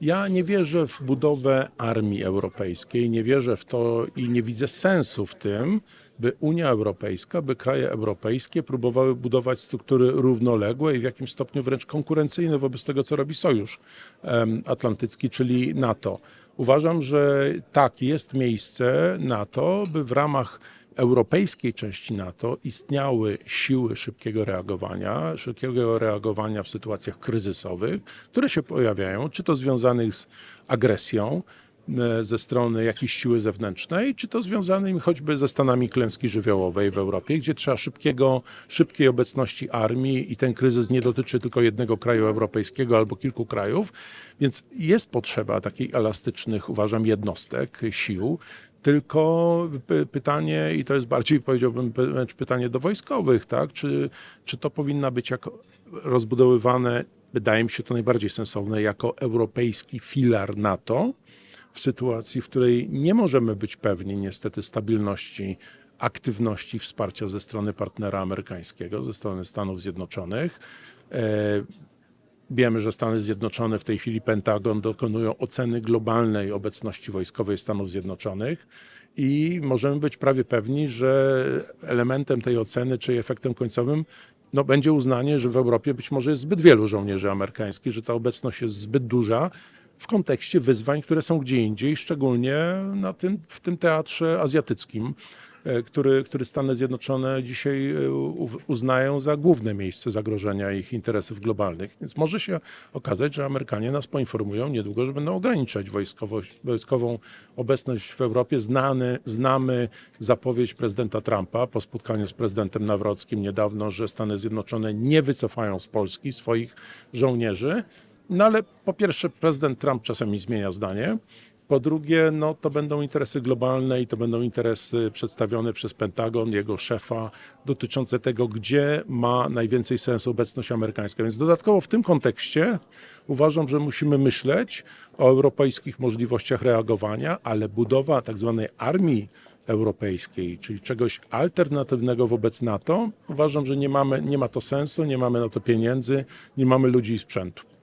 Ja nie wierzę w budowę armii europejskiej, nie wierzę w to i nie widzę sensu w tym, by Unia Europejska, by kraje europejskie próbowały budować struktury równoległe i w jakimś stopniu wręcz konkurencyjne wobec tego, co robi Sojusz Atlantycki, czyli NATO. Uważam, że tak, jest miejsce na to, by w ramach europejskiej części NATO istniały siły szybkiego reagowania, szybkiego reagowania w sytuacjach kryzysowych, które się pojawiają, czy to związanych z agresją ze strony jakiejś siły zewnętrznej, czy to związanym choćby ze stanami klęski żywiołowej w Europie, gdzie trzeba szybkiego, szybkiej obecności armii i ten kryzys nie dotyczy tylko jednego kraju europejskiego albo kilku krajów, więc jest potrzeba takich elastycznych, uważam, jednostek, sił, tylko py- pytanie, i to jest bardziej powiedziałbym pytanie do wojskowych, tak? Czy, czy to powinna być jako rozbudowywane, wydaje mi się to najbardziej sensowne, jako europejski filar NATO, w sytuacji, w której nie możemy być pewni niestety stabilności, aktywności wsparcia ze strony partnera amerykańskiego, ze strony Stanów Zjednoczonych. E, Wiemy, że Stany Zjednoczone w tej chwili Pentagon dokonują oceny globalnej obecności wojskowej Stanów Zjednoczonych i możemy być prawie pewni, że elementem tej oceny, czy efektem końcowym, no, będzie uznanie, że w Europie być może jest zbyt wielu żołnierzy amerykańskich, że ta obecność jest zbyt duża w kontekście wyzwań, które są gdzie indziej, szczególnie na tym, w tym teatrze azjatyckim, e, który, który Stany Zjednoczone dzisiaj e, uznają za główne miejsce zagrożenia ich interesów globalnych. Więc może się okazać, że Amerykanie nas poinformują niedługo, że będą ograniczać wojskową obecność w Europie. Znany, znamy zapowiedź prezydenta Trumpa po spotkaniu z prezydentem Nawrockim niedawno, że Stany Zjednoczone nie wycofają z Polski swoich żołnierzy. No ale po pierwsze, prezydent Trump czasami zmienia zdanie. Po drugie, no, to będą interesy globalne i to będą interesy przedstawione przez Pentagon, jego szefa, dotyczące tego, gdzie ma najwięcej sensu obecność amerykańska. Więc dodatkowo w tym kontekście uważam, że musimy myśleć o europejskich możliwościach reagowania, ale budowa tak zwanej armii europejskiej, czyli czegoś alternatywnego wobec NATO, uważam, że nie, mamy, nie ma to sensu, nie mamy na to pieniędzy, nie mamy ludzi i sprzętu.